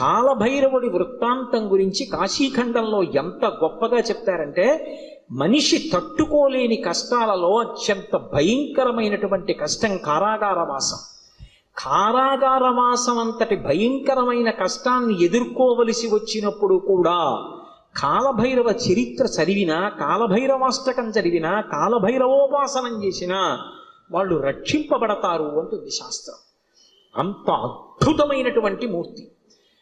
కాలభైరవుడి వృత్తాంతం గురించి కాశీఖండంలో ఎంత గొప్పగా చెప్తారంటే మనిషి తట్టుకోలేని కష్టాలలో అత్యంత భయంకరమైనటువంటి కష్టం కారాగారవాసం. కారాగారవాసం అంతటి భయంకరమైన కష్టాన్ని ఎదుర్కోవలసి వచ్చినప్పుడు కూడా కాలభైరవ చరిత్ర చదివినా కాలభైరవాష్టకం చదివినా కాలభైరవోపాసనం చేసినా వాళ్ళు రక్షింపబడతారు అంటుంది శాస్త్రం. అంత అద్భుతమైనటువంటి మూర్తి.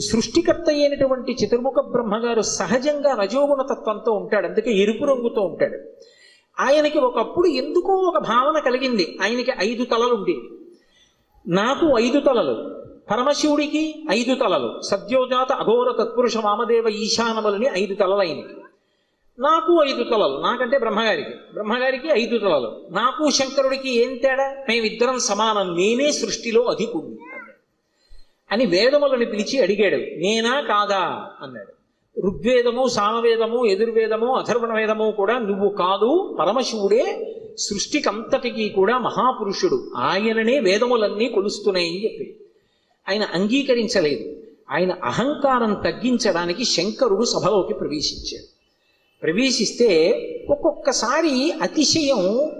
సృష్టికర్త అయినటువంటి చతుర్ముఖ బ్రహ్మగారు సహజంగా రజోగుణ తత్వంతో ఉంటాడు. అందుకే ఎరుపు రంగుతో ఉంటాడు. ఆయనకి ఒకప్పుడు ఎందుకో ఒక భావన కలిగింది. ఆయనకి ఐదు తలలు ఉండేవి నాకు ఐదు తలలు పరమశివుడికి ఐదు తలలు సద్యోజాత అఘోర తత్పురుష వామదేవ ఈశానములని ఐదు తలలు ఆయనకి. నాకు ఐదు తలలు నాకంటే బ్రహ్మగారికి. బ్రహ్మగారికి ఐదు తలలు. నాకు శంకరుడికి ఏం తేడా? మేమిద్దరం సమానం. నేనే సృష్టిలో అధికుంది అని వేదములను పిలిచి అడిగాడు. నేనా కాదా? అన్నాడు. ఋగ్వేదము సామవేదము ఎదుర్వేదము అథర్వణ వేదము కూడా నువ్వు కాదు. పరమశివుడే సృష్టికంతటికి కూడా మహాపురుషుడు. ఆయననే వేదములన్నీ కొలుస్తున్నాయని చెప్పి. ఆయన అంగీకరించలేదు. ఆయన అహంకారం తగ్గించడానికి శంకరుడు సభలోకి ప్రవేశించాడు. ప్రవేశిస్తే ఒక్కొక్కసారి అతిశయం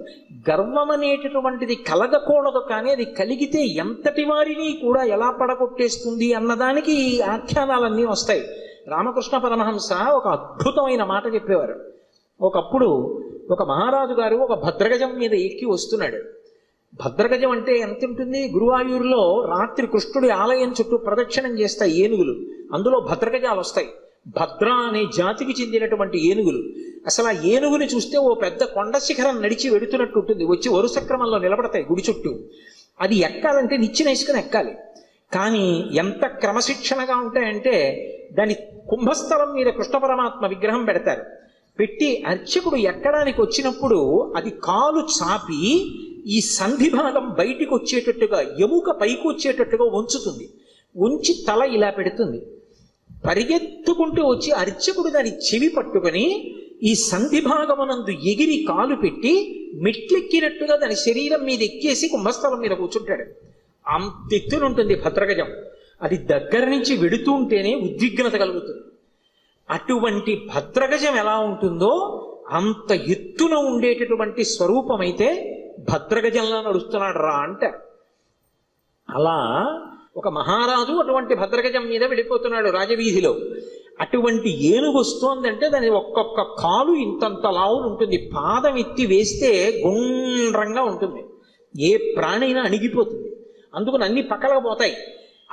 గర్వం అనేటటువంటిది కలగకూడదు కానీ అది కలిగితే ఎంతటి వారిని కూడా ఎలా పడగొట్టేస్తుంది అన్నదానికి ఈ ఆఖ్యానాలన్నీ వస్తాయి. రామకృష్ణ పరమహంస ఒక అద్భుతమైన మాట చెప్పేవారు. ఒకప్పుడు ఒక మహారాజు గారు ఒక భద్రగజం మీద ఎక్కి వస్తున్నాడు. భద్రగజం అంటే ఎంత ఉంటుంది గురువాయూరులో రాత్రి కృష్ణుడి ఆలయం చుట్టూ ప్రదక్షిణం చేస్తాయి ఏనుగులు. అందులో భద్రగజాలు వస్తాయి. భద్ర అనే జాతికి చెందినటువంటి ఏనుగులు. అసలు ఆ ఏనుగుని చూస్తే ఓ పెద్ద కొండ శిఖరం నడిచి వెడుతున్నట్టు ఉంటుంది. వచ్చి వరుస క్రమంలో నిలబడతాయి గుడి చుట్టూ. అది ఎక్కాలంటే నిచ్చిన ఇసుకను ఎక్కాలి. కానీ ఎంత క్రమశిక్షణగా ఉంటాయంటే దాని కుంభస్థలం మీద కృష్ణ పరమాత్మ విగ్రహం పెడతారు. పెట్టి అర్చకుడు ఎక్కడానికి వచ్చినప్పుడు అది కాలు చాపి ఈ సంధి భాగం బయటికి వచ్చేటట్టుగా ఎముక పైకి వచ్చేటట్టుగా ఉంచుతుంది ఉంచి తల ఇలా పెడుతుంది. పరిగెత్తుకుంటూ వచ్చి అర్చకుడు దాని చెవి పట్టుకొని ఈ సంధి భాగమునందు ఎగిరి కాలు పెట్టి మెట్లెక్కినట్టుగా దాని శరీరం మీద ఎక్కేసి కుంభస్థలం మీద కూర్చుంటాడు. అంతెత్తున ఉంటుంది భద్రగజం. అది దగ్గర నుంచి వెడుతూ ఉంటేనే ఉద్విగ్నత కలుగుతుంది. అటువంటి భద్రగజం ఎలా ఉంటుందో అంత ఎత్తున ఉండేటటువంటి స్వరూపమైతే భద్రగజంలా నడుస్తున్నాడు రా అంటారు. అలా ఒక మహారాజు అటువంటి భద్రగజం మీద వెళ్ళిపోతున్నాడు రాజవీధిలో. అటువంటి ఏనుగు వస్తోందంటే దాని ఒక్కొక్క కాలు ఇంతంత లావులు ఉంటుంది. పాదం ఎత్తి వేస్తే గుండ్రంగా ఉంటుంది. ఏ ప్రాణైనా అణిగిపోతుంది. అందుకని అన్ని పక్కలకపోతాయి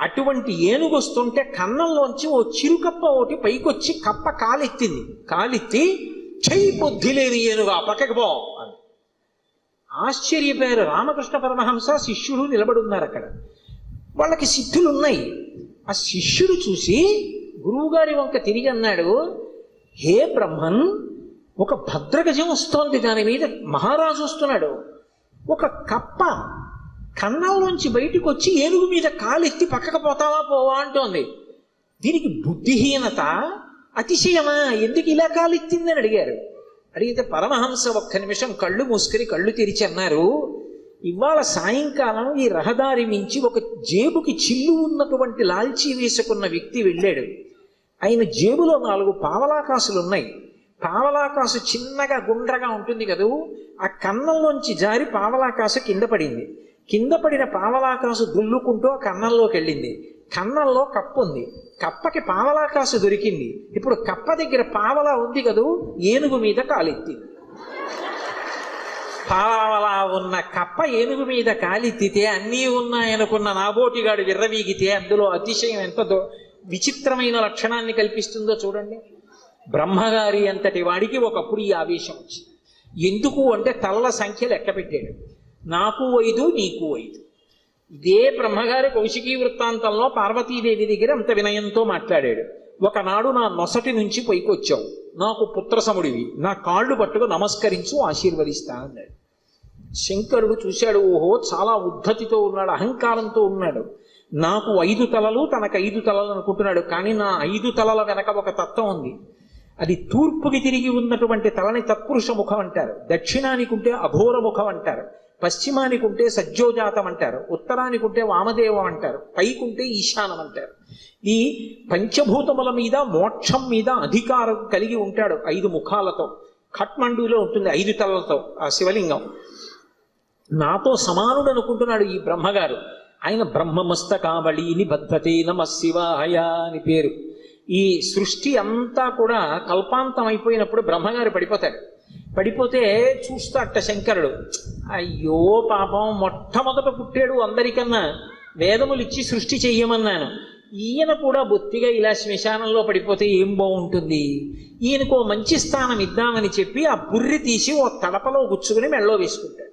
అటువంటి ఏనుగు వస్తుంటే కన్నంలోంచి ఓ చిరుకప్ప ఒకటి పైకొచ్చి కప్ప కాలెత్తింది. కాలెత్తి చెయ్యి బుద్ధి లేని ఏనుగా పక్కకి పో అని. ఆశ్చర్యపోయారు రామకృష్ణ పరమహంస శిష్యుడు నిలబడున్నారు అక్కడ. వాళ్ళకి సిద్ధులు ఉన్నాయి ఆ శిష్యుడు చూసి గురువుగారి వంక తిరిగి అన్నాడు హే బ్రహ్మన్ ఒక భద్రగజం వస్తోంది దాని మీద. మహారాజు వస్తున్నాడు. ఒక కప్ప కన్నంలోంచి బయటకు వచ్చి ఏనుగు మీద కాలెత్తి పక్కకు పోతావా పోవా అంటోంది. దీనికి బుద్ధిహీనత అతిశయమా? ఎందుకు ఇలా కాలెత్తిందని అడిగారు. అడిగితే పరమహంస ఒక్క నిమిషం కళ్ళు మూసుకుని కళ్ళు తెరిచి అన్నారు ఇవాళ సాయంకాలం ఈ రహదారి మించి ఒక జేబుకి చిల్లు ఉన్నటువంటి లాల్చీ వేసుకున్న వ్యక్తి వెళ్ళాడు. ఆయన జేబులో నాలుగు పావలాకాసులు ఉన్నాయి. పావలాకాసు చిన్నగా గుండ్రగా ఉంటుంది కదూ ఆ కన్నంలోంచి జారి పావలాకాసు కింద పడింది. కింద పడిన పావలాకాసు దుల్లుకుంటూ ఆ కన్నంలోకి వెళ్ళింది. కన్నంలో కప్ప ఉంది. కప్పకి పావలాకాసు దొరికింది. ఇప్పుడు కప్ప దగ్గర పావలా ఉంది కదూ ఏనుగు మీద కాలెత్తింది. పావలా ఉన్న కప్ప ఏనుగు మీద కాలిత్తితే అన్నీ ఉన్నాయనుకున్న నాబోటిగాడు విర్రవీగితే అందులో అతిశయం ఎంత విచిత్రమైన లక్షణాన్ని కల్పిస్తుందో చూడండి. బ్రహ్మగారి అంతటి వాడికి ఒకప్పుడు ఈ ఆవేశం వచ్చింది. ఎందుకు అంటే తలల సంఖ్య లెక్క పెట్టాడు. నాకు ఐదు నీకు ఐదు. ఇదే బ్రహ్మగారి కౌశికీ వృత్తాంతంలో పార్వతీదేవి దగ్గర అంత వినయంతో మాట్లాడాడు. ఒకనాడు నా నొసటి నుంచి పైకొచ్చావు. నాకు పుత్రసముడివి. నా కాళ్ళు పట్టుకు నమస్కరించు ఆశీర్వదిస్తా అన్నాడు. శంకరుడు చూశాడు ఓహో చాలా ఉద్ధతితో ఉన్నాడు అహంకారంతో ఉన్నాడు. నాకు ఐదు తలలు తనకు ఐదు తలలు అనుకుంటున్నాడు కానీ నా ఐదు తలల వెనక ఒక తత్వం ఉంది. అది తూర్పుకి తిరిగి ఉన్నటువంటి తలని తత్పురుష ముఖం అంటారు. దక్షిణానికి ఉంటే అఘోర ముఖం అంటారు. పశ్చిమానికి ఉంటే సజ్జోజాతం అంటారు. ఉత్తరానికి ఉంటే వామదేవం అంటారు. పైకుంటే ఈశానం అంటారు. ఈ పంచభూతముల మీద మోక్షం మీద అధికారం కలిగి ఉంటాడు ఐదు ముఖాలతో. ఖట్మండూలో ఉంటుంది ఐదు తలలతో ఆ శివలింగం. నాతో సమానుడు అనుకుంటున్నాడు ఈ బ్రహ్మగారు. ఆయన బ్రహ్మమస్తకావళిని నిబద్ధతే నమ శివాయ అని పేరు. ఈ సృష్టి అంతా కూడా కల్పాంతం అయిపోయినప్పుడు బ్రహ్మగారు పడిపోతాడు. పడిపోతే చూస్తాట శంకరుడు అయ్యో పాపం మొట్టమొదట పుట్టాడు అందరికన్నా వేదములు ఇచ్చి సృష్టి చెయ్యమన్నాను. ఈయన కూడా బొత్తిగా ఇలా శ్మశానంలో పడిపోతే ఏం బాగుంటుంది ఈయనకు మంచి స్థానం ఇద్దామని చెప్పి ఆ బుర్రి తీసి ఓ తడపలో గుచ్చుకుని మెళ్ళో వేసుకుంటాడు.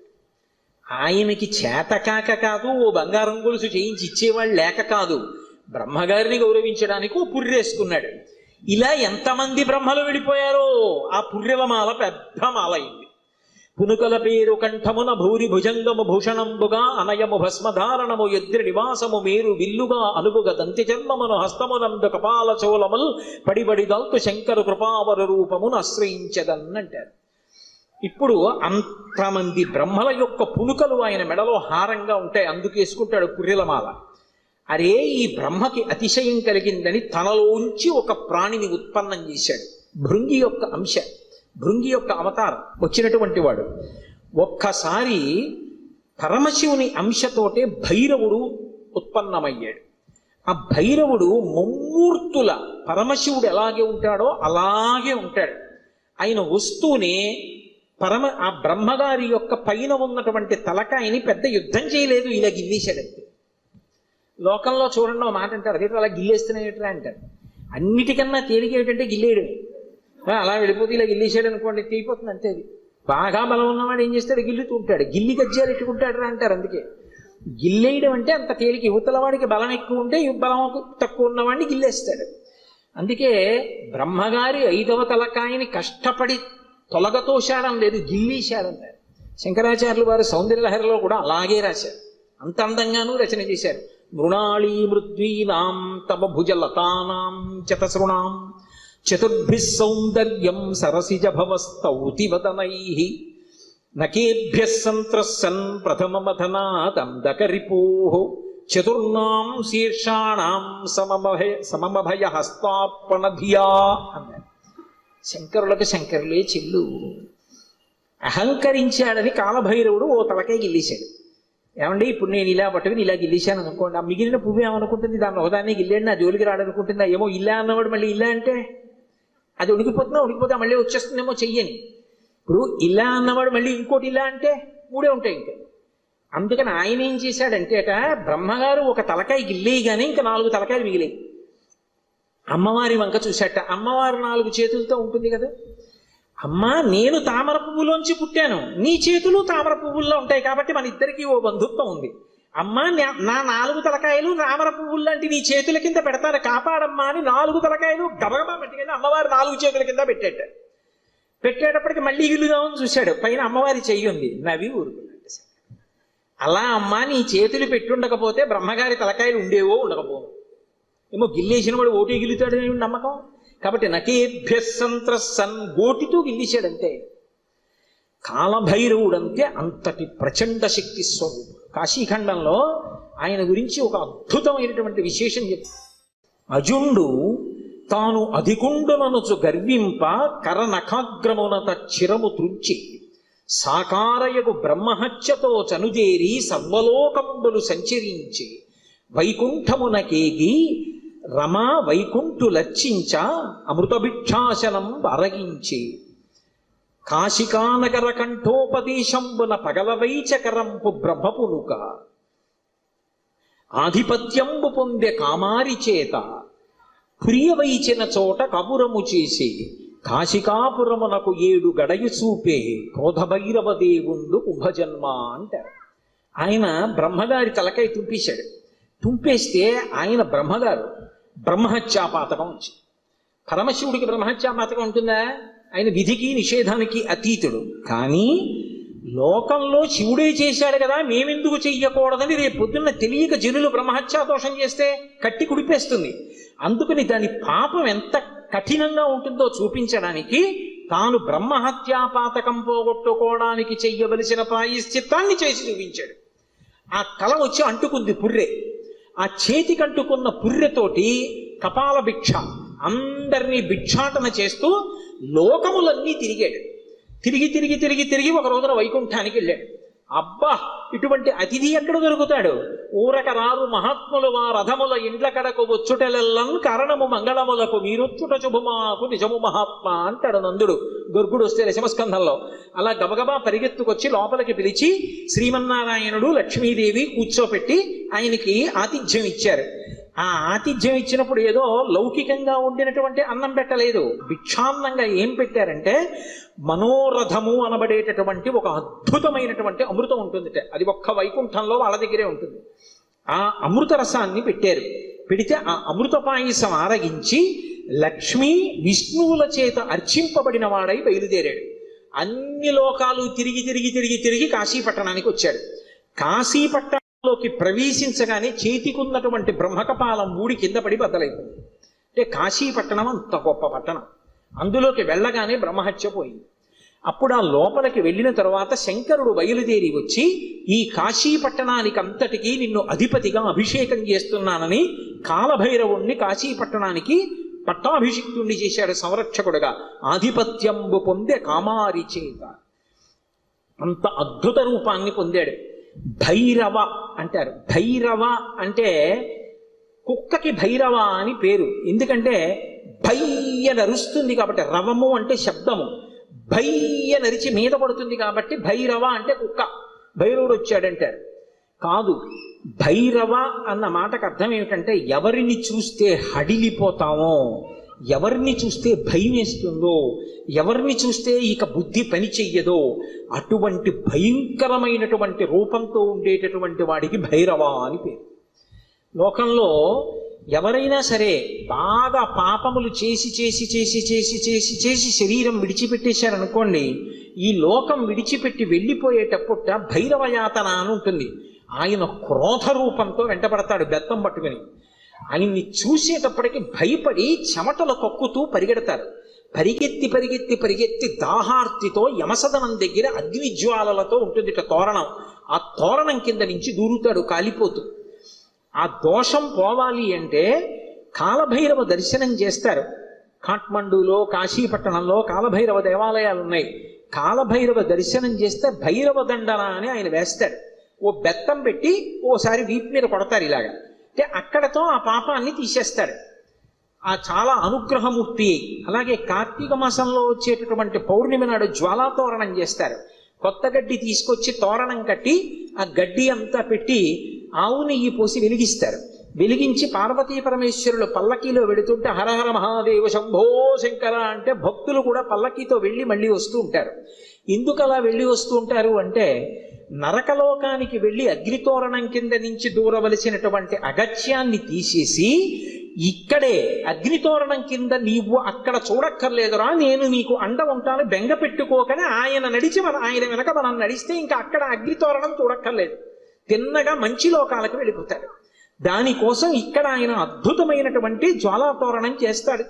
ఆయనకి చేతకాక కాదు ఓ బంగారం గొలుసు చేయించి ఇచ్చేవాళ్ళు లేక కాదు. బ్రహ్మగారిని గౌరవించడానికి ఓ పుర్రేసుకున్నాడు. ఇలా ఎంతమంది బ్రహ్మలు విడిపోయారో ఆ పుర్రెల పెద్ద మాల అయింది. పునుకల పేరు కంఠమున భూరి భుజంగము భూషణంబుగా అనయము భస్మధారణము ఎద్రి నివాసము మేరు విల్లుగా అనుగుగ దంతి జన్మమును హస్తమునందు కపాల చోళముల్ పడిబడి దల్తు శంకరు కృపావర రూపమును ఆశ్రయించదన్నంటారు ఇప్పుడు అంతమంది బ్రహ్మల యొక్క పునుకలు ఆయన మెడలో హారంగా ఉంటాయి అందుకేసుకుంటాడు కుర్రెలమాల. అరే ఈ బ్రహ్మకి అతిశయం కలిగిందని తనలోంచి ఒక ప్రాణిని ఉత్పన్నం చేశాడు. భృంగి యొక్క అంశ భృంగి యొక్క అవతారం వచ్చినటువంటి వాడు. ఒక్కసారి పరమశివుని అంశతోటే భైరవుడు ఉత్పన్నమయ్యాడు. ఆ భైరవుడు ముమ్మూర్తుల పరమశివుడు ఎలాగే ఉంటాడో అలాగే ఉంటాడు. ఆయన వస్తూనే పరమ ఆ బ్రహ్మగారి యొక్క పైన ఉన్నటువంటి తలకాయని పెద్ద యుద్ధం చేయలేదు ఇలా గిల్లేశాడంతే లోకంలో చూడండి ఒక మాట అంటారు అదే అలా గిల్లేస్తున్నాయి అంటారు. అన్నిటికన్నా తేలిక ఏమిటంటే గిల్లేయడమే అలా వెళ్ళిపోతే ఇలా గిల్లేశాడు అనుకోండి తీయిపోతుంది అంతే అది. బాగా బలం ఉన్నవాడు ఏం చేస్తాడు? గిల్లుతూ ఉంటాడు. గిల్లి గజ్జాలు ఎట్టుకుంటాడు అంటారు అందుకే. గిల్లేయడం అంటే అంత తేలిక. యువతల వాడికి బలం ఎక్కువ ఉంటే బలం తక్కువ ఉన్నవాడిని గిల్లేస్తాడు. అందుకే బ్రహ్మగారి ఐదవ తలకాయని కష్టపడి తొలగతో తొలగతోశాడం లేదు. గిల్లీశాడంటారు శంకరాచార్యులు వారు సౌందర్యలహరిలో కూడా అలాగే రాశారు. అంత అందంగానూ రచన చేశారు. మృణాళీ మృద్వీనాం తమ భుజలతానాం చతసృణాం చతుర్భిः సౌందర్యం సరసిజ భవస్తౌతివదనై నకేభ్యः సంత్రస్సన్ ప్రథమమథనాదందకరిపో చతుర్ణాం శీర్షాణాం సమమభయ సమమభయ హస్తార్పణధియా అన్నారు శంకరులకు శంకరులే చెల్లు. అహంకరించాడని కాలభైరవుడు ఓ తలకాయ గిల్లేశాడు. ఏమండి ఇప్పుడు నేను ఇలా పట్టుకుని ఇలా గిల్లేశాను అనుకోండి ఆ మిగిలిన పువ్వు ఏమనుకుంటుంది? దాన్ని ఒకదాన్ని గిల్లేడు నా జోలికి రాడనుకుంటుందా ఏమో ఇలా అన్నవాడు మళ్ళీ ఇలా అంటే? అది ఉడికిపోతున్నా ఉడికిపోతా మళ్ళీ వచ్చేస్తుందేమో చెయ్యని. ఇప్పుడు ఇలా అన్నవాడు మళ్ళీ ఇంకోటి ఇలా అంటే మూడే ఉంటాయి ఇంకా. అందుకని ఆయన ఏం చేశాడంటేట బ్రహ్మగారు ఒక తలకాయ గిల్లేయగానే ఇంకా నాలుగు తలకాయలు మిగిలేయి. అమ్మవారి వంక చూశాట. అమ్మవారు నాలుగు చేతులతో ఉంటుంది కదా. అమ్మా నేను తామర పువ్వులోంచి పుట్టాను. నీ చేతులు తామర పువ్వుల్లో ఉంటాయి కాబట్టి మన ఇద్దరికి ఓ బంధుత్వం ఉంది. అమ్మా నా- నాలుగు తలకాయలు తామర పువ్వులు లాంటి నీ చేతుల కింద పెడతాను. కాపాడమ్మా అని నాలుగు తలకాయలు గబగబా పెట్టుకెళ్ళి అమ్మవారు నాలుగు చేతుల కింద పెట్టేట. పెట్టేటప్పటికి మళ్ళీ ఇల్లుదామని చూశాడు. పైన అమ్మవారి చెయ్యి ఉంది. నవి ఊరుకున్నట్టు. అలా అమ్మా నీ చేతులు పెట్టుండకపోతే బ్రహ్మగారి తలకాయలు ఉండేవో ఉండకపోవు ఏమో గిల్లేసిన వాడు ఓటే గిల్లుతాడని నమ్మకం? కాబట్టి నకేభ్యసంత్ర సన్ గోటితో గిల్లిశాడంతే కాలభైరవుడంతే అంతటి ప్రచండ శక్తి స్వరూపుడు కాశీఖండంలో ఆయన గురించి ఒక అద్భుతమైనటువంటి విశేషం చెప్తారు అజుండు తాను అధికుండుననుచు గర్వింప కరనఖాగ్రమునత చిరము త్రుంచి సాకారయగు బ్రహ్మహత్యతో చనుదేరి సర్వలోకంబులు సంచరించి వైకుంఠమునకేగి రమా వైకుంఠు లచ్చించ అమృతభిక్షాసనం అరగించి. కాశికానగర కంఠోపదేశంబున పగలవైచకరంపు బ్రహ్మపునుక ఆధిపత్యంబు పొందే కామారి చేత ప్రియవైచిన చోట కబురము చేసి కాశికాపురమునకు ఏడు గడయు చూపే క్రోధభైరవ దేవుండు కుంభజన్మ అంటారు ఆయన బ్రహ్మగారి తలకై తుంపేశాడు. తుంపేస్తే ఆయన బ్రహ్మగారు బ్రహ్మహత్యాపాతకం వచ్చి పరమశివుడికి బ్రహ్మహత్యాపాతకం ఉంటుందా? ఆయన విధికి నిషేధానికి అతీతుడు. కానీ లోకంలో శివుడే చేశాడు కదా మేమెందుకు చెయ్యకూడదని రేపు పొద్దున్న తెలియక జనులు బ్రహ్మహత్యా దోషం చేస్తే కట్టి కుడిపేస్తుంది. అందుకని దాని పాపం ఎంత కఠినంగా ఉంటుందో చూపించడానికి తాను బ్రహ్మహత్యాపాతకం పోగొట్టుకోవడానికి చెయ్యవలసిన ప్రాయశ్చిత్తాన్ని చేసి చూపించాడు. ఆ కళ వచ్చి అంటుకుంది పుర్రే. ఆ చేతి అంటుకున్న పుర్రెతోటి కపాల భిక్ష. అందరినీ భిక్షాటన చేస్తూ లోకములన్నీ తిరిగాడు. తిరిగి తిరిగి తిరిగి తిరిగి ఒక రోజున వైకుంఠానికి వెళ్ళాడు. అబ్బా ఇటువంటి అతిథి ఎక్కడ దొరుకుతాడు? ఊరక రారు మహాత్ములు మా రథముల ఇండ్ల కడకు వచ్చుటెలెల్లం కారణము మంగళములకు. మీరొచ్చుట శుభమాకు నిజము మహాత్మ అంటాడు నందుడు. గర్గుడు వస్తే దశమస్కంధంలో అలా గబగబా పరిగెత్తుకొచ్చి లోపలికి పిలిచి శ్రీమన్నారాయణుడు లక్ష్మీదేవి కూర్చోపెట్టి ఆయనకి ఆతిథ్యం ఇచ్చారు ఆ ఆతిథ్యం ఇచ్చినప్పుడు ఏదో లౌకికంగా ఉండినటువంటి అన్నం పెట్టలేదు. భిక్షాన్నంగా ఏం పెట్టారంటే మనోరథము అనబడేటటువంటి ఒక అద్భుతమైనటువంటి అమృతం ఉంటుంది అది ఒక్క వైకుంఠంలో వాళ్ళ దగ్గరే ఉంటుంది. ఆ అమృత రసాన్ని పెట్టారు. పెడితే ఆ అమృత పాయసం ఆరగించి లక్ష్మీ విష్ణువుల చేత అర్చింపబడిన వాడై బయలుదేరాడు. అన్ని లోకాలు తిరిగి తిరిగి తిరిగి తిరిగి కాశీపట్టణానికి వచ్చాడు. లోకి ప్రవేశించగానే చేతికున్నటువంటి బ్రహ్మకపాలం మూడి కింద పడి బద్దలైపోయింది. అంటే కాశీపట్టణం అంత గొప్ప పట్టణం. అందులోకి వెళ్ళగానే బ్రహ్మహత్య పోయింది. అప్పుడు ఆ లోపలికి వెళ్ళిన తర్వాత శంకరుడు బయలుదేరి వచ్చి ఈ కాశీ పట్టణానికి అంతటికీ నిన్ను అధిపతిగా అభిషేకం చేస్తున్నానని కాలభైరవుణ్ణి కాశీ పట్టణానికి పట్టాభిషిక్తుణ్ణి చేశాడు సంరక్షకుడుగా. ఆధిపత్యంబు పొందే కామారి చేత అంత అద్భుత రూపాన్ని పొందాడు. భైరవ అంటారు. భైరవ అంటే కుక్కకి భైరవ అని పేరు. ఎందుకంటే భయ్యన నరుస్తుంది కాబట్టి రవము అంటే శబ్దము. భయ్య నరిచి మీద పడుతుంది కాబట్టి భైరవ అంటే కుక్క. భైరవుడు వచ్చాడంటారు. కాదు భైరవ అన్న మాటకు అర్థం ఏమిటంటే ఎవరిని చూస్తే హడిలిపోతామో. ఎవరిని చూస్తే భయం వేస్తుందో ఎవరిని చూస్తే ఇక బుద్ధి పని చెయ్యదో అటువంటి భయంకరమైనటువంటి రూపంతో ఉండేటటువంటి వాడికి భైరవ అని పేరు. లోకంలో ఎవరైనా సరే బాగా పాపములు చేసి చేసి చేసి చేసి చేసి చేసి శరీరం విడిచిపెట్టేశారనుకోండి ఈ లోకం విడిచిపెట్టి వెళ్ళిపోయేటప్పుట భైరవయాతన అని ఉంటుంది. ఆయన క్రోధ రూపంతో వెంటబడతాడు బెత్తం పట్టుకుని. ఆయన్ని చూసేటప్పటికి భయపడి చెమటలు కక్కుతూ పరిగెడతారు. పరిగెత్తి పరిగెత్తి పరిగెత్తి దాహార్తితో యమసదనం దగ్గర అగ్నిజ్వాలలతో ఉంటుంది తోరణం. ఆ తోరణం కింద నుంచి దూరుతాడు కాలిపోతూ. ఆ దోషం పోవాలి అంటే కాలభైరవ దర్శనం చేస్తారు. కాఠ్మండూలో కాశీపట్టణంలో కాలభైరవ దేవాలయాలు ఉన్నాయి కాలభైరవ దర్శనం చేస్తే భైరవ దండన అని ఆయన వేస్తాడు ఓ బెత్తం పెట్టి ఓసారి వీపు మీద కొడతారు ఇలాగా. అంటే అక్కడతో ఆ పాపాన్ని తీసేస్తాడు ఆ చాలా అనుగ్రహమూర్తి అలాగే కార్తీక మాసంలో వచ్చేటటువంటి పౌర్ణమి నాడు జ్వాలాతోరణం చేస్తారు. కొత్త గడ్డి తీసుకొచ్చి తోరణం కట్టి ఆ గడ్డి అంతా పెట్టి ఆవు నెయ్యి పోసి వెలిగిస్తారు. వెలిగించి పార్వతీ పరమేశ్వరులు పల్లకీలో వెళుతుంటే హరహర మహాదేవ శంభో శంకర అంటే భక్తులు కూడా పల్లకీతో వెళ్ళి మళ్ళీ వస్తూ ఉంటారు. ఎందుకు అలా వెళ్ళి వస్తూ ఉంటారు అంటే నరకలోకానికి వెళ్ళి అగ్నితోరణం కింద నుంచి దూరవలసినటువంటి అగత్యాన్ని తీసేసి ఇక్కడే అగ్నితోరణం కింద నీవు అక్కడ చూడక్కర్లేదురా నేను నీకు అండ ఉంటాను బెంగ పెట్టుకోకని ఆయన నడిచి మన ఆయన వెనక మనం నడిస్తే ఇంకా అక్కడ అగ్నితోరణం చూడక్కర్లేదు. తిన్నగా మంచి లోకాలకు వెళ్ళిపోతాడు. దానికోసం ఇక్కడ ఆయన అద్భుతమైనటువంటి జ్వాలాతోరణం చేస్తాడు.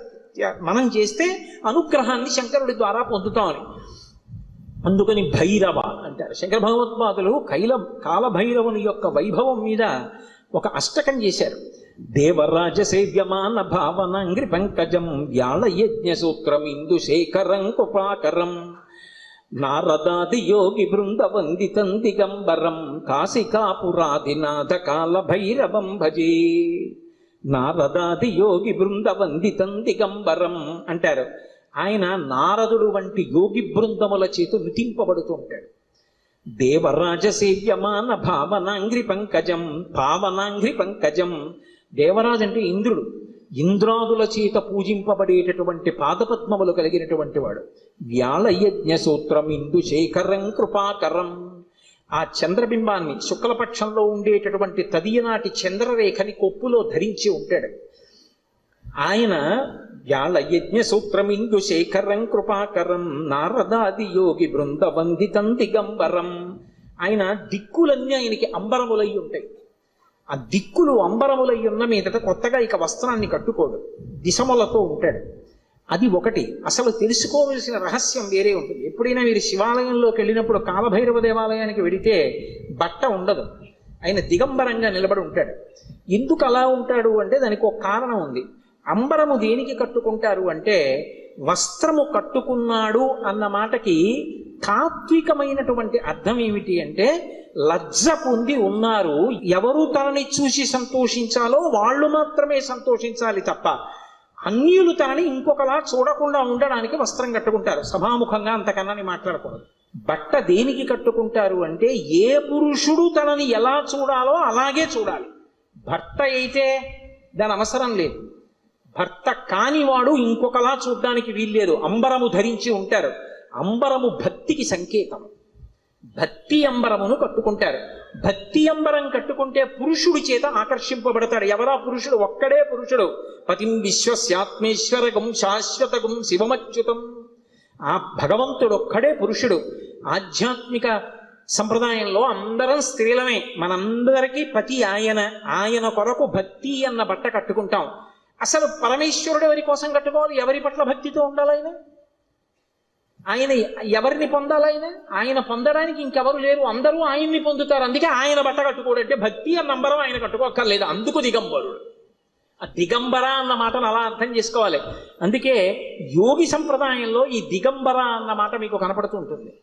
మనం చేస్తే అనుగ్రహాన్ని శంకరుడి ద్వారా పొందుతామని. అందుకని భైరవ అంటారు. శంకర భగవత్పాదులు కైల కాలభైరవుని యొక్క వైభవం మీద ఒక అష్టకం చేశారు. దేవరాజ సేవ్యమాన భావనంగ్రి పంకజం వ్యాళ యజ్ఞ సూత్రం ఇందు శేఖరం కృపాకరం నారదాది యోగి బృంద వందితం దిగంబరం కాశికాపురాదినాథ కాల భైరవం భజే. నారదాది యోగి బృంద వందితం దిగంబరం అంటారు. ఆయన నారదుడు వంటి యోగి బృందముల చేత నృతింపబడుతూ ఉంటాడు. దేవరాజ సేవ్యమాన భావనాంగ్రి పంకజం భావనాంగ్రి పంకజం. దేవరాజు అంటే ఇంద్రుడు. ఇంద్రాదుల చేత పూజింపబడేటటువంటి పాదపద్మములు కలిగినటువంటి వాడు. వ్యాళయజ్ఞ సూత్రం ఇందు శేఖరం కృపాకరం. ఆ చంద్రబింబాన్ని శుక్లపక్షంలో ఉండేటటువంటి తదియనాటి చంద్రరేఖని కొప్పులో ధరించి ఉంటాడు. ఆయన వ్యాళయజ్ఞ సూత్రమిందు శేఖరం కృపాకరం నారదాది యోగి బృందవందితం దిగంబరం ఆయన దిక్కులన్నీ ఆయనకి అంబరములై ఉంటాయి. ఆ దిక్కులు అంబరములై ఉన్న మీదట కొత్తగా ఇక వస్త్రాన్ని కట్టుకోడు. దిశములతో ఉంటాడు. అది ఒకటి. అసలు తెలుసుకోవలసిన రహస్యం వేరే ఉంటుంది. ఎప్పుడైనా మీరు శివాలయంలోకి వెళ్ళినప్పుడు కాలభైరవ దేవాలయానికి వెడితే బట్ట ఉండదు. ఆయన దిగంబరంగా నిలబడి ఉంటాడు. ఎందుకు అలా ఉంటాడు అంటే దానికి ఒక కారణం ఉంది. అంబరము దేనికి కట్టుకుంటారు అంటే వస్త్రము కట్టుకున్నాడు అన్న మాటకి తాత్వికమైనటువంటి అర్థం ఏమిటి అంటే లజ్జ పొంది ఉన్నారు. ఎవరు తనని చూసి సంతోషించాలో వాళ్ళు మాత్రమే సంతోషించాలి తప్ప అన్యులు తనని ఇంకొకలా చూడకుండా ఉండడానికి వస్త్రం కట్టుకుంటారు. సభాముఖంగా అంతకన్నా నేను మాట్లాడకూడదు. బట్ట దేనికి కట్టుకుంటారు అంటే ఏ పురుషుడు తనని ఎలా చూడాలో అలాగే చూడాలి. భర్త అయితే దాని అవసరం లేదు. భర్త కానివాడు ఇంకొకలా చూడ్డానికి వీల్లేదు. అంబరము ధరించి ఉంటారు. అంబరము భక్తికి సంకేతం. భక్తి అంబరమును కట్టుకుంటారు. భక్తి అంబరం కట్టుకుంటే పురుషుడి చేత ఆకర్షింపబడతాడు. ఎవరా పురుషుడు? ఒక్కడే పురుషుడు. పతిం విశ్వస్యాత్మేశ్వరగం శాశ్వతగం శివమచ్యుతం. ఆ భగవంతుడు ఒక్కడే పురుషుడు. ఆధ్యాత్మిక సంప్రదాయంలో అందరం స్త్రీలమే. మనందరికీ పతి ఆయన ఆయన కొరకు భక్తి అన్న బట్ట కట్టుకుంటాం. అసలు పరమేశ్వరుడు ఎవరి కోసం కట్టుకోవాలి? ఎవరి పట్ల భక్తితో ఉండాలి ఆయన? ఆయన ఎవరిని పొందాలి ఆయన? ఆయన పొందడానికి ఇంకెవరు లేరు. అందరూ ఆయన్ని పొందుతారు. అందుకే ఆయన బట్ట కట్టుకోడు అంటే భక్తి అన్న నంబరం ఆయన కట్టుకోక్కర్లేదు. అందుకు దిగంబరుడు. ఆ దిగంబర అన్న మాటను అలా అర్థం చేసుకోవాలి. అందుకే యోగి సంప్రదాయంలో ఈ దిగంబర అన్న మాట మీకు కనపడుతూ ఉంటుంది.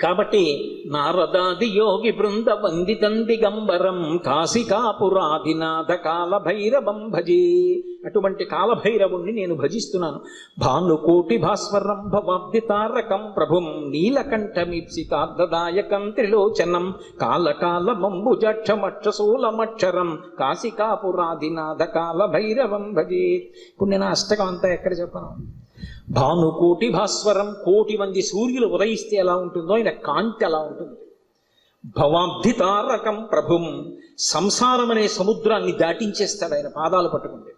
కాబట్టి నారదాది యోగి బృంద వందితం దిగంబరం కాశికాపురాదినాథ కాలభైరవం భజే. అటువంటి కాలభైరవుణ్ణి నేను భజిస్తున్నాను. భానుకోటి భాస్వరం భవాబ్ది తారకం ప్రభుం నీలకంఠమీప్సితార్థదాయకం త్రిలోచనం కాలకాలమంబుజక్షమక్షశూలమక్షరం కాశికాపురాదినాథ కాలభైరవం భజే. ఇప్పుడు నేను అష్టకం అంతా ఎక్కడ చెప్పను? భానుకోటి భాస్వరం కోటి మంది సూర్యులు ఉదయిస్తే ఎలా ఉంటుందో ఆయన కాంతి ఎలా ఉంటుంది. భవాబ్ధి తారకం ప్రభుం సంసారం అనే సముద్రాన్ని దాటించేస్తాడు ఆయన పాదాలు పట్టుకుంటే.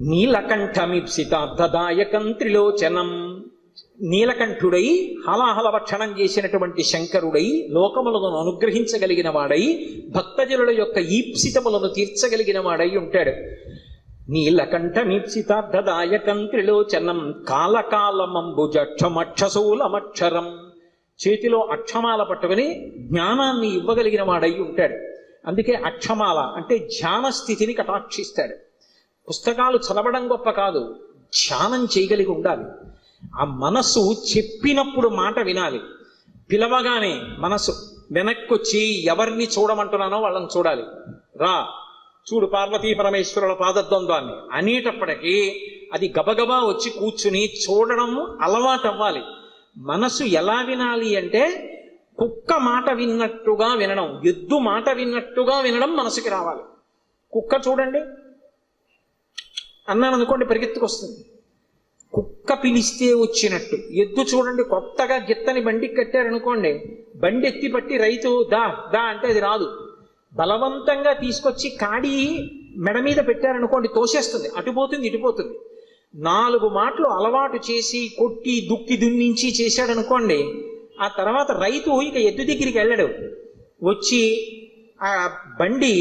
నీలకంఠమిప్సితార్థదాయకం త్రిలోచనం నీలకంఠుడై హలాహల భక్షణం చేసినటువంటి శంకరుడై లోకములను అనుగ్రహించగలిగిన వాడై భక్తజనుల యొక్క ఈప్సితములను తీర్చగలిగిన వాడై ఉంటాడు. నీలకంఠమీప్సితార్థదాయకం త్రిలోచనం కాలకాలమంబుజక్షమక్షశూలమక్షరం చేతిలో అక్షమాల పట్టుకుని జ్ఞానాన్ని ఇవ్వగలిగిన వాడై ఉంటాడు. అందుకే అక్షమాల అంటే ధ్యాన స్థితిని కటాక్షిస్తాడు. పుస్తకాలు చదవడం గొప్ప కాదు ధ్యానం చేయగలిగి ఉండాలి. ఆ మనస్సు చెప్పినప్పుడు మాట వినాలి. పిలవగానే మనసు వెనక్కొచ్చి ఎవరిని చూడమంటున్నానో వాళ్ళని చూడాలి. రా చూడు పార్వతీ పరమేశ్వరుల పాదద్వంద్వాన్ని. అనేటప్పటికీ అది గబగబా వచ్చి కూర్చుని చూడడం అలవాటు అవ్వాలి మనసు ఎలా వినాలి అంటే కుక్క మాట విన్నట్టుగా వినడం ఎద్దు మాట విన్నట్టుగా వినడం మనసుకి రావాలి. కుక్క చూడండి. అన్నాను అనుకోండి పరిగెత్తుకొస్తుంది. కుక్క పిలిస్తే వచ్చినట్టు. ఎద్దు చూడండి కొత్తగా గిత్తని బండి కట్టారనుకోండి బండి ఎత్తి పట్టి రైతు దా దా అంటే అది రాదు. బలవంతంగా తీసుకొచ్చి కాడి మెడ మీద పెట్టారనుకోండి తోసేస్తుంది. అటుపోతుంది ఇటుపోతుంది నాలుగు మాటలు అలవాటు చేసి కొట్టి దుక్కి దున్నించి చేశాడనుకోండి ఆ తర్వాత రైతు ఇక ఎద్దు దగ్గరికి వెళ్ళడు. వచ్చి ఆ బండి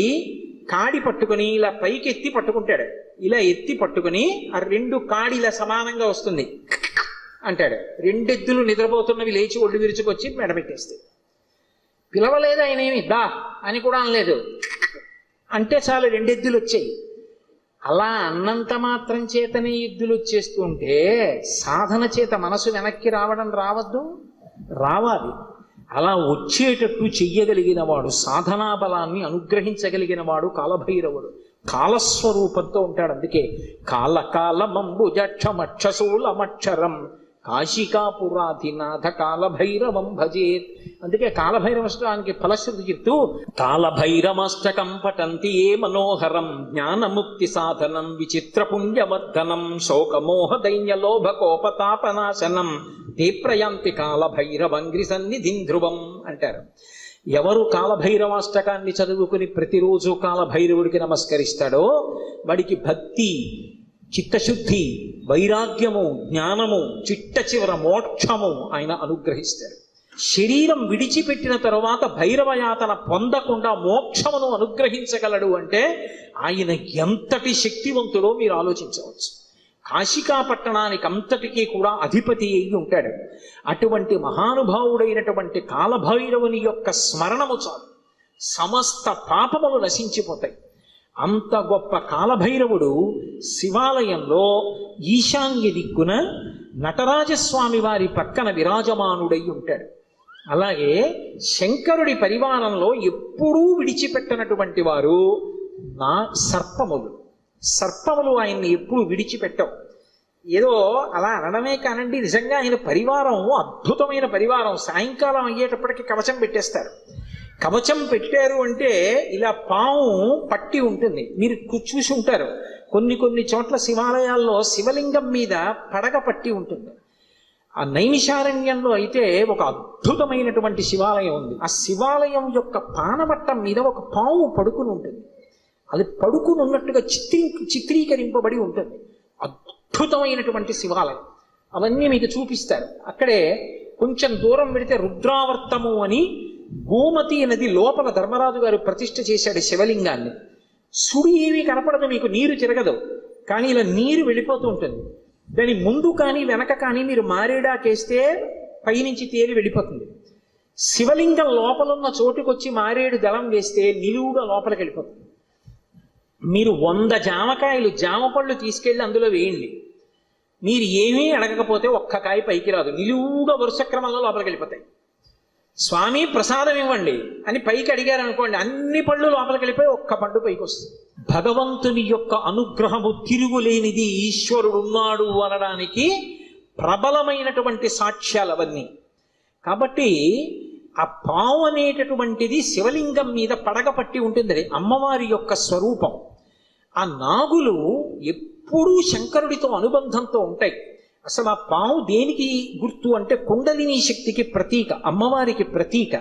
కాడి పట్టుకొని ఇలా పైకి ఎత్తి పట్టుకుంటాడు. ఇలా ఎత్తి పట్టుకొని ఆ రెండు కాడి ఇలా సమానంగా వస్తుంది. అంటాడు. రెండెద్దులు నిద్రపోతున్నవి లేచి ఒళ్ళు విరుచుకొచ్చి మెడబెట్టేస్తాయి పిలవలేదు ఆయన ఏమి దా అని కూడా అనలేదు. అంటే చాలు రెండెద్దులు వచ్చాయి. అలా అన్నంత మాత్రం చేతనే ఎద్దులు వచ్చేస్తుంటే సాధన చేత మనసు వెనక్కి రావడం రావద్దు? రావాలి. అలా వచ్చేటట్టు చెయ్యగలిగిన వాడు సాధనా బలాన్ని అనుగ్రహించగలిగిన వాడు కాలభైరవుడు. కాలస్వరూపంతో ఉంటాడు అందుకే. కాలకాలమంబుజక్షమక్షశూలమక్షరం కాశికాపురాధినాథ కాలభైరవం భజేత్ అందుకే కాలభైరవష్టానికి ఫలశ్రుతి చెప్తూ కాలభైరమష్టకం పటంతి ఏ మనోహరం జ్ఞానముక్తి సాధనం విచిత్ర పుణ్యవర్ధనం శోకమోహ దైన్యలోభ కోపతాపనాశనం తీప్రయాంతి కాలభైరవంగ్రి సన్నిధిం ధ్రువం అంటారు. ఎవరు కాలభైరవాష్టకాన్ని చదువుకుని ప్రతిరోజు కాలభైరవుడికి నమస్కరిస్తాడో వాడికి భక్తి చిత్తశుద్ధి వైరాగ్యము జ్ఞానము చిట్ట చివర మోక్షము ఆయన అనుగ్రహిస్తాడు. శరీరం విడిచిపెట్టిన తరువాత భైరవయాతన పొందకుండా మోక్షమును అనుగ్రహించగలడు అంటే ఆయన ఎంతటి శక్తివంతుడో మీరు ఆలోచించవచ్చు. కాశికా పట్టణానికి అంతటికీ కూడా అధిపతి అయి ఉంటాడు. అటువంటి మహానుభావుడైనటువంటి కాలభైరవుని యొక్క స్మరణము చాలు. సమస్త పాపములు నశించిపోతాయి. అంత గొప్ప కాలభైరవుడు శివాలయంలో ఈశాన్య దిక్కున నటరాజస్వామి వారి పక్కన విరాజమానుడై ఉంటాడు. అలాగే శంకరుడి పరివారంలో ఎప్పుడూ విడిచిపెట్టనటువంటి వారు నా సర్పములు. సర్పములు ఆయన్ని ఎప్పుడు విడిచిపెట్టవు. ఏదో అలా అనడమే కానండి నిజంగా ఆయన పరివారం అద్భుతమైన పరివారం. సాయంకాలం అయ్యేటప్పటికి కవచం పెట్టేస్తారు. కవచం పెట్టారు అంటే ఇలా పాము పట్టి ఉంటుంది. మీరు చూసి ఉంటారు. కొన్ని కొన్ని చోట్ల శివాలయాల్లో శివలింగం మీద పడగ పట్టి ఉంటుంది. ఆ నైమిషారణ్యంలో అయితే ఒక అద్భుతమైనటువంటి శివాలయం ఉంది. ఆ శివాలయం యొక్క పానబట్టం మీద ఒక పాము పడుకుని ఉంటుంది. అది పడుకుని ఉన్నట్టుగా చిత్రీ చిత్రీకరింపబడి ఉంటుంది. అద్భుతమైనటువంటి శివాలయం. అవన్నీ మీకు చూపిస్తారు అక్కడే కొంచెం దూరం వెడితే రుద్రావర్తము అని గోమతి నది లోపల ధర్మరాజు గారు ప్రతిష్ఠ చేశాడు శివలింగాన్ని. సుడి ఏమీ కనపడదు మీకు నీరు తిరగదు. కానీ ఇలా నీరు వెళ్ళిపోతూ ఉంటుంది. దాని ముందు కానీ వెనక కానీ మీరు మారేడాకేస్తే పైనుంచి తేలి వెళ్ళిపోతుంది. శివలింగం లోపలున్న చోటుకొచ్చి మారేడు దళం వేస్తే నిలువుగా లోపలికి వెళ్ళిపోతుంది. మీరు వంద జామకాయలు జామ పళ్ళు తీసుకెళ్ళి అందులో వేయండి. మీరు ఏమీ అడగకపోతే ఒక్క కాయ పైకి రాదు. నిలువుగా వరుస క్రమంలో లోపలికి వెళ్ళిపోతాయి. స్వామి ప్రసాదం ఇవ్వండి అని పైకి అడిగారు అనుకోండి అన్ని పళ్ళు లోపలికి వెళ్ళిపోయి ఒక్క పండు పైకి వస్తుంది భగవంతుని యొక్క అనుగ్రహము తిరుగులేనిది ఈశ్వరుడు ఉన్నాడు అనడానికి ప్రబలమైనటువంటి సాక్ష్యాలు అవన్నీ. కాబట్టి ఆ పావు అనేటటువంటిది శివలింగం మీద పడగపట్టి ఉంటుంది. అమ్మవారి యొక్క స్వరూపం. ఆ నాగులు ఎప్పుడూ శంకరుడితో అనుబంధంతో ఉంటాయి. అసలు ఆ పాము దేనికి గుర్తు అంటే కుండలిని శక్తికి ప్రతీక అమ్మవారికి ప్రతీక.